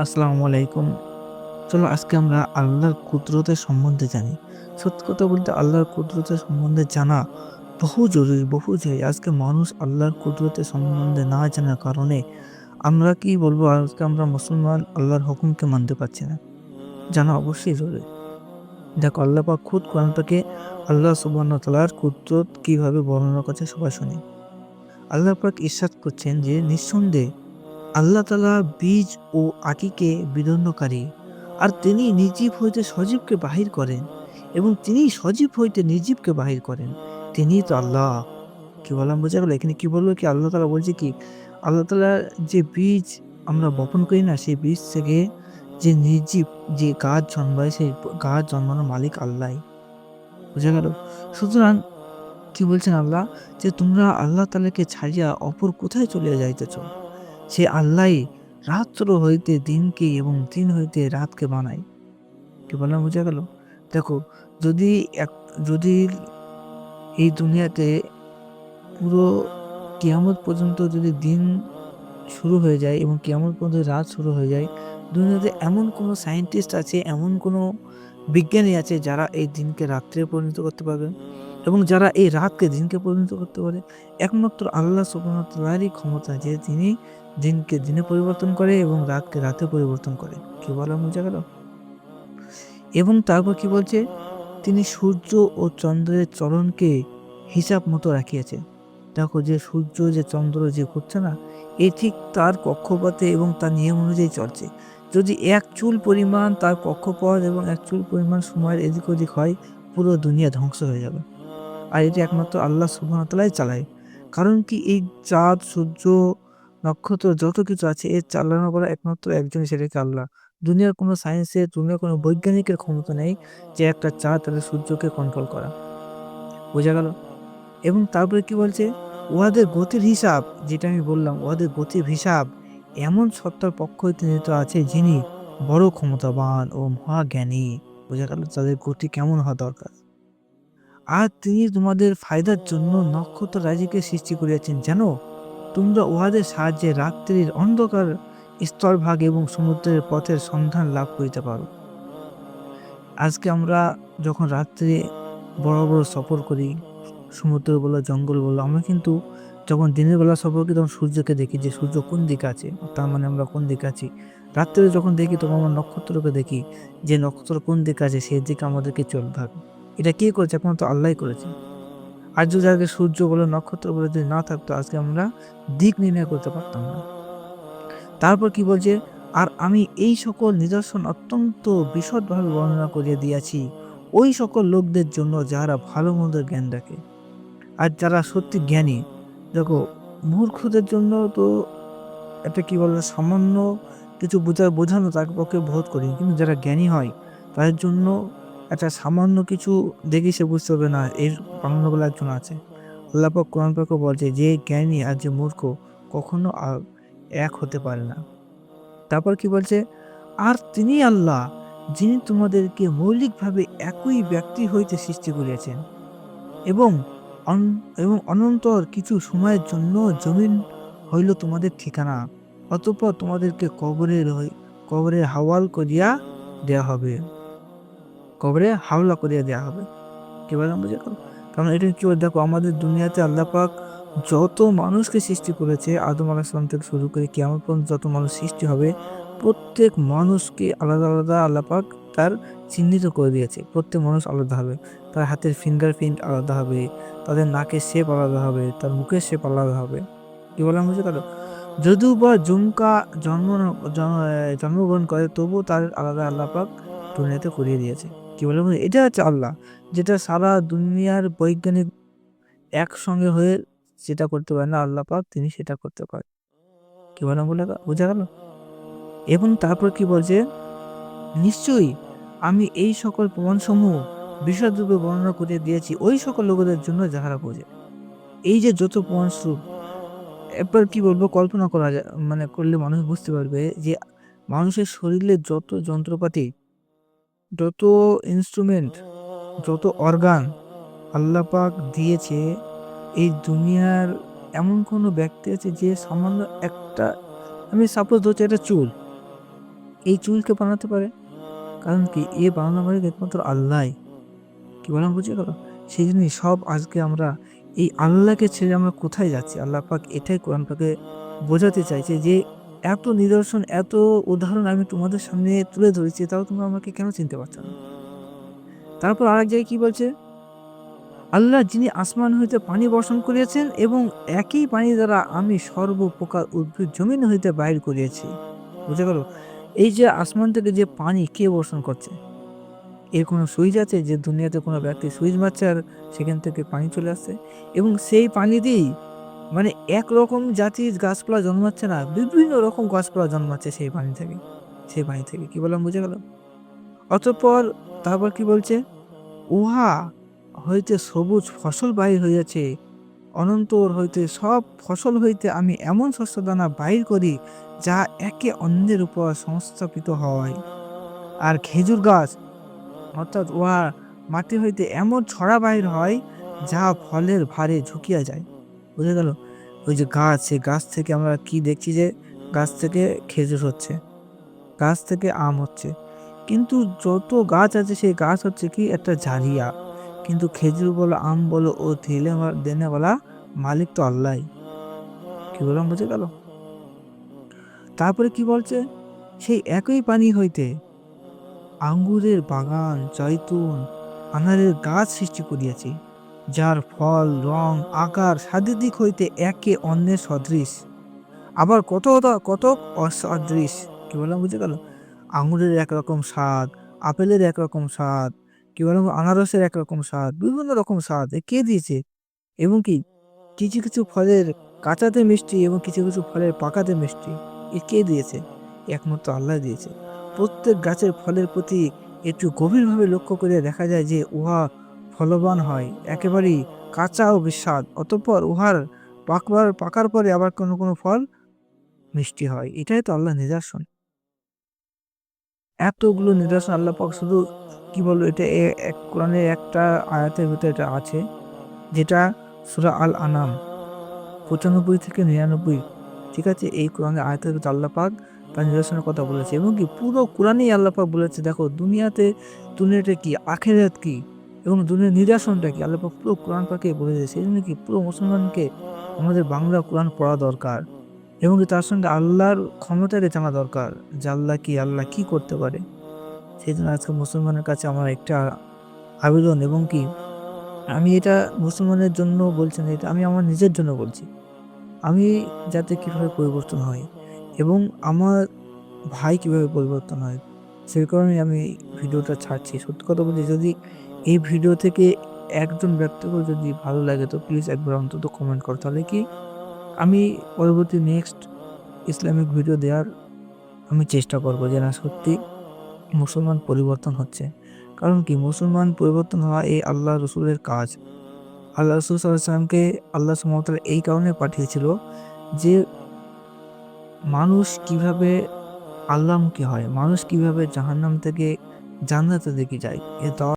আসসালামু আলাইকুম। চলো আজকে আমরা আল্লাহর কুদরতের সম্বন্ধে জানি। সত্যি কথা বলতে আল্লাহর কুদরতের সম্বন্ধে জানা বহু জরুরি বহু জরুরি। আজকে মানুষ আল্লাহর কুদরতের সম্বন্ধে না জানার কারণে আমরা কি বলব, আজকে আমরা মুসলমান আল্লাহর হুকুমকে মানতে পারছি না। জানা অবশ্যই জরুরি। দেখো, আল্লাহ পাক খুদ কোরআন পাকে আল্লাহ ওয়া তাআলার কুদরত কীভাবে বর্ণনা করছে সবাই শুনি। আল্লাহ পাক ইরশাদ করছেন যে নিঃসন্দেহে আল্লাহ তালা বীজ ও আকিকে বিদন্নকারী আর তিনি নির্জীব হইতে সজীবকে বাহির করেন এবং তিনি সজীব হইতে নির্জীবকে বাহির করেন। তিনি তো আল্লাহ। কি বললাম, বোঝা গেল? এখানে কি বলব কি? আল্লাহ তালা বলছে কি, আল্লাহ তালা যে বীজ আমরা বপন করি না, সেই বীজ থেকে যে নির্জীব যে গাছ জন্মায়, সেই গাছ জন্মানোর মালিক আল্লাহ বোঝা গেল? সুতরাং কি বলছেন আল্লাহ? যে তোমরা আল্লাহ তালাকে ছাড়িয়া অপর কোথায় চলিয়া যাইতেছ? সে আল্লাহ রাত্র হইতে দিনকে এবং দিন হইতে রাতকে বানায়। কি বললাম, বোঝা গেল? দেখো, যদি এক, যদি এই দুনিয়াতে পুরো কিয়ামত পর্যন্ত যদি দিন শুরু হয়ে যায় এবং কিয়ামত পর্যন্ত রাত শুরু হয়ে যায়, দুনিয়াতে এমন কোনো সায়েন্টিস্ট আছে, এমন কোনো বিজ্ঞানী আছে যারা এই দিনকে রাত্রে পরিণত করতে পারবে এবং যারা এই রাতকে দিনকে পরিণত করতে পারে। একমাত্র আল্লাহ সুবহানাহু ক্ষমতা যে তিনি দিনকে দিনে পরিবর্তন করে এবং রাতকে রাতে পরিবর্তন করে। কি বলা বোঝা গেল? এবং তারপর কি বলছে? তিনি সূর্য ও চন্দ্রের চলনকে হিসাব মতো রাখিয়েছে। দেখো যে সূর্য যে চন্দ্র যে ঘুরছে না, এ ঠিক তার কক্ষপথে এবং তার নিয়ম অনুযায়ী চলছে। যদি এক চুল পরিমাণ তার কক্ষপথ এবং এক চুল পরিমাণ সময়ের এদিক ওদিক হয়, পুরো দুনিয়া ধ্বংস হয়ে যাবে। আর এটি একমাত্র আল্লাহ সুবাহতালাই চালায়। কারণ কি এই চাঁদ সূর্য নক্ষত্র যত কিছু আছে, এর চালনা করা একমাত্র একজনই সেটাকে আল্লাহ। দুনিয়ার কোনো সায়েন্সের দুনিয়ার কোনো বৈজ্ঞানিকের ক্ষমতা নেই যে একটা চাঁদ তাদের সূর্যকে কন্ট্রোল করা। বোঝা গেল? এবং তারপরে কি বলছে? উহাদের গতির হিসাব, যেটা আমি বললাম উহাদের গতির হিসাব এমন সত্তার পক্ষ নিহিত আছে যিনি বড় ক্ষমতাবান ও মহাজ্ঞানী। বোঝা গেল তাদের গতি কেমন হওয়া দরকার। আর তিনি তোমাদের ফায়দার জন্য নক্ষত্র রাজিকে সৃষ্টি করিয়াছেন। জানো তোমরা উহাদের সাহায্যে রাত্রির অন্ধকার স্থলভাগ এবং সমুদ্রের পথের সন্ধান লাভ করিতে পারো। আজকে আমরা যখন রাত্রে বড় বড় সফর করি সমুদ্র বলো, জঙ্গল বলো, আমরা কিন্তু যখন দিনের বেলা সফর করি তখন সূর্যকে দেখি যে সূর্য কোন দিকে আছে, তার মানে আমরা কোন দিকে আছি। রাত্রে যখন দেখি তখন আমরা নক্ষত্রকে দেখি যে নক্ষত্র কোন দিকে আছে সেই দিকে আমাদেরকে চলতে হবে। এটা কে করেছে? একমাত্র আল্লাহ করেছে। আর যদি আজকে সূর্য বলে নক্ষত্র বলে যদি না থাকতো, আজকে আমরা দিক নির্ণয় করতে পারতাম না। তারপর কি বলছে, আর আমি এই সকল নিদর্শন অত্যন্ত বিশদভাবে বর্ণনা করিয়ে দিয়েছি। ওই সকল লোকদের জন্য যারা ভালো মন্দের জ্ঞান রাখে। আর যারা সত্যি জ্ঞানী, দেখো, মূর্খদের জন্য তো এটা কি বলে, সামান্য কিছু বোঝা, বোঝানো তার পক্ষে বোধ করি। কিন্তু যারা জ্ঞানী হয়, তাদের জন্য একটা সামান্য কিছু দেখি সে বুঝতে হবে না, এর বাংলাগুলো একজন আছে। আল্লাপাক কোরআন পাকও বলছে, যে জ্ঞানী আর যে মূর্খ কখনো এক হতে পারে না। তারপর কি বলছে? আর তিনি আল্লাহ, যিনি তোমাদেরকে মৌলিকভাবে একই ব্যক্তি হইতে সৃষ্টি করিয়াছেন। এবং এবং অনন্তর কিছু সময়ের জন্য জমিন হইল তোমাদের ঠিকানা, অতঃপর তোমাদেরকে কবরের কবরের হাওয়াল করিয়া দেয়া হবে। কবরে হাওলা করিয়া দেওয়া হবে। কি বললাম বুঝে কারণ এটা কি দেখো, আমাদের দুনিয়াতে আল্লাহ পাক যত মানুষকে সৃষ্টি করেছে, আদম আলাহিসাম থেকে শুরু করে কেমন পর্যন্ত যত মানুষ সৃষ্টি হবে, প্রত্যেক মানুষকে আলাদা আলাদা আল্লাহ পাক তার চিহ্নিত করে দিয়েছে। প্রত্যেক মানুষ আলাদা হবে, তার হাতের ফিঙ্গার প্রিন্ট আলাদা হবে, তাদের নাকের শেপ আলাদা হবে, তার মুখের শেপ আলাদা হবে। কি বললাম বুঝে গেল যদিও বা জুমকা জন্ম জন্মগ্রহণ করে, তবুও তার আলাদা আল্লাহ পাক দুনিয়াতে করিয়ে দিয়েছে। কি বলে এটা হচ্ছে আল্লাহ, যেটা সারা দুনিয়ার বৈজ্ঞানিক একসঙ্গে হয়ে যেটা করতে পারে না, আল্লাহ পাক তিনি সেটা করতে পারে। কি বলে বলে বোঝা গেল? এবং তারপর কি বলছে? নিশ্চয়ই আমি এই সকল প্রমাণসমূহ বিশদরূপে বর্ণনা করে দিয়েছি, ওই সকল লোকেদের জন্য যাহারা বোঝে। এই যে যত প্রমাণস্বরূপ, এরপর কি বলব? কল্পনা করা যায় মানে করলে মানুষ বুঝতে পারবে যে মানুষের শরীরে যত যন্ত্রপাতি যত ইনস্ট্রুমেন্ট যত অর্গান আল্লাহ পাক দিয়েছে, এই দুনিয়ার এমন কোনো ব্যক্তি আছে যে সামান্য একটা, আমি সাপোজ ধরছি একটা চুল। এই চুলকে বানাতে পারে। কারণ কি? এ বানানো মানে একমাত্র আল্লাহ। কি বললাম বুঝে গেল? সেই জন্যই সব আজকে আমরা এই আল্লাহকে ছেড়ে আমরা কোথায় যাচ্ছি? আল্লাহ পাক এটাই কোরআন পাকে বোঝাতে চাইছে যে এত নিদর্শন, এত উদাহরণ আমি তোমাদের সামনে তুলে ধরেছি, তাও তোমরা আমাকে কেন চিনতে পারছ না? তারপর আরেক জায়গায় কি বলছে? আল্লাহ যিনি আসমান হইতে পানি বর্ষণ করিয়াছেন এবং একই পানি দ্বারা আমি সর্বপ্রকার উদ্ভিদ জমিন হইতে বাইর করিয়েছি। বুঝে গেল? এই যে আসমান থেকে যে পানি কে বর্ষণ করছে? এর কোনো সুইচ আছে যে দুনিয়াতে কোনো ব্যক্তি সুইচ মারছে আর সেখান থেকে পানি চলে আসছে? এবং সেই পানি দিয়েই মানে একরকম জাতির গাছপালা জন্মাচ্ছে না, বিভিন্ন রকম গাছপালা জন্মাচ্ছে সেই পানি থেকে, সেই পানি থেকে, কি বললাম বুঝে গেল? অতঃপর তারপর কি বলছে? উহা হইতে সবুজ ফসল বাহির হইয়াছে, অনন্তর হইতে সব ফসল হইতে আমি এমন শস্য দানা বাহির করি, যা একে অন্যের উপর সংস্থাপিত হয়। আর খেজুর গাছ, অর্থাৎ উহা মাটি হইতে এমন ছড়া বাহির হয়, যা ফলের ভারে ঝুঁকিয়া যায়। বুঝে গেল? ওই যে গাছ, সেই গাছ থেকে আমরা কি দেখছি যে গাছ থেকে খেজুর হচ্ছে, গাছ থেকে আম হচ্ছে। কিন্তু যত গাছ আছে, সেই গাছ হচ্ছে কি একটা ঝাড়িয়া। কিন্তু খেজুর বলো, আম বলো, ও ধেলে দেনে বলা মালিক তো আল্লাহ। কি বললাম, বুঝে গেল? তারপরে কি বলছে? সেই একই পানি হইতে আঙ্গুরের বাগান জৈতুন আনারের গাছ সৃষ্টি করিয়াছি। যার ফল, রং, আকার স্বাদের দিক হইতে একে অন্যের সদৃশ। আবার কত কত অসদৃশ। কি বললাম, বুঝে গেল? আঙুরের একরকম স্বাদ, আপেলের একরকম স্বাদ, কি বললাম, আনারসের একরকম স্বাদ, বিভিন্ন রকম স্বাদ কে দিয়েছে? এবং কি, কিছু কিছু ফলের কাঁচাতে মিষ্টি এবং কিছু কিছু ফলের পাকাতে মিষ্টি, এ কে দিয়েছে? একমাত্র আল্লাহ দিয়েছে। প্রত্যেক গাছের ফলের প্রতি একটু গভীরভাবে লক্ষ্য করে দেখা যায় যে উহা ফলবান হয়, একেবারেই কাঁচা ও বিস্বাদ অতঃপর উহার পাকবার, পাকার পরে আবার কোনো কোনো ফল মিষ্টি হয়। এটাই তো আল্লাহ নিদর্শন। এতগুলো নিদর্শন আল্লাহ পাক শুধু, কি বলব, এটা এক, কোরআনের একটা আয়াতের ভিতরে এটা আছে, যেটা সুরা আল আনাম পঁচানব্বই থেকে নিরানব্বই, ঠিক আছে? এই কোরআনের আয়াতের ভিতরে আল্লাহ পাক তার নিদর্শনের কথা বলেছে। এবং কি পুরো কোরআনেই আল্লাহ পাক বলেছে, দেখো, দুনিয়াতে দুনিয়াটা কি, আখেরাত কি? এবং দুনিয়ার নিদর্শনটা কি? আল্লাহ পুরো কোরআন পাকে বলেছে সেই জন্য কি পুরো মুসলমানকে আমাদের বাংলা কোরআন পড়া দরকার এবং তার সঙ্গে আল্লাহর ক্ষমতাকে জানা দরকার যে আল্লাহ কি আল্লাহ কি করতে পারে? সেই জন্য আজকে মুসলমানের কাছে আমার একটা আবেদন এবং কি আমি এটা মুসলমানের জন্য বলছি না, এটা আমি আমার নিজের জন্য বলছি। আমি যাতে কীভাবে পরিবর্তন হয় এবং আমার ভাই কীভাবে পরিবর্তন হয়, সেই কারণে আমি ভিডিওটা ছাড়ছি। সত্যি কথা বলছি যদি এই ভিডিও থেকে একজন ব্যক্তিকেও যদি ভালো লাগে, তো প্লিজ একবার অন্তত কমেন্ট করো। তাহলে কি আমি পরবর্তী নেক্সট ইসলামিক ভিডিও দেওয়ার আমি চেষ্টা করব যে না সত্যি মুসলমান পরিবর্তন হচ্ছে। কারণ কি মুসলমান পরিবর্তন হওয়া এই আল্লাহ রসুলের কাজ। আল্লাহ রসুল সাল্লামকে আল্লাহ সুমতাল এই কারণে পাঠিয়েছিল যে মানুষ কীভাবে আল্লাহমুখী হয়, মানুষ কীভাবে জাহান্নাম থেকে জান্নাতের দিকে যায় এ